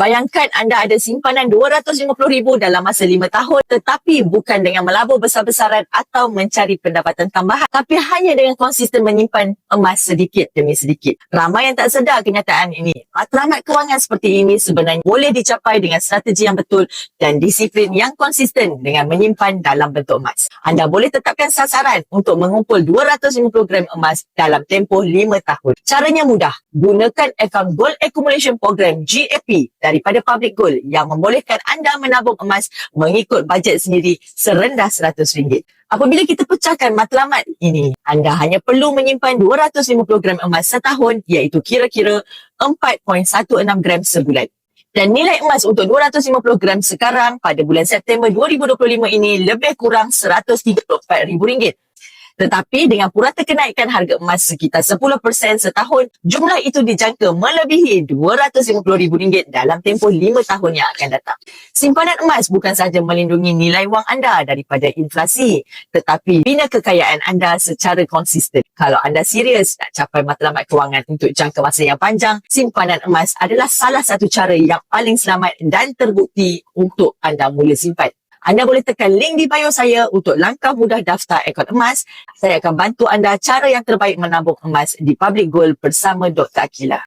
Bayangkan anda ada simpanan RM250,000 dalam masa 5 tahun tetapi bukan dengan melabur besar-besaran atau mencari pendapatan tambahan tapi hanya dengan konsisten menyimpan emas sedikit demi sedikit. Ramai yang tak sedar kenyataan ini. Matlamat kewangan seperti ini sebenarnya boleh dicapai dengan strategi yang betul dan disiplin yang konsisten dengan menyimpan dalam bentuk emas. Anda boleh tetapkan sasaran untuk mengumpul 250 gram emas dalam tempoh 5 tahun. Caranya mudah. Gunakan akaun Gold Accumulation Program GAP daripada Public Gold yang membolehkan anda menabung emas mengikut bajet sendiri serendah RM100. Apabila kita pecahkan matlamat ini, anda hanya perlu menyimpan 250 gram emas setahun iaitu kira-kira 4.16 gram sebulan. Dan nilai emas untuk 250 gram sekarang pada bulan September 2025 ini lebih kurang RM134,000. Tetapi dengan purata kenaikan harga emas sekitar 10% setahun, jumlah itu dijangka melebihi RM250,000 dalam tempoh 5 tahun yang akan datang. Simpanan emas bukan sahaja melindungi nilai wang anda daripada inflasi, tetapi bina kekayaan anda secara konsisten. Kalau anda serius nak capai matlamat kewangan untuk jangka masa yang panjang, simpanan emas adalah salah satu cara yang paling selamat dan terbukti untuk anda mula simpan. Anda boleh tekan link di bio saya untuk langkah mudah daftar akaun emas. Saya akan bantu anda cara yang terbaik menabung emas di Public Gold bersama Dr. Akila.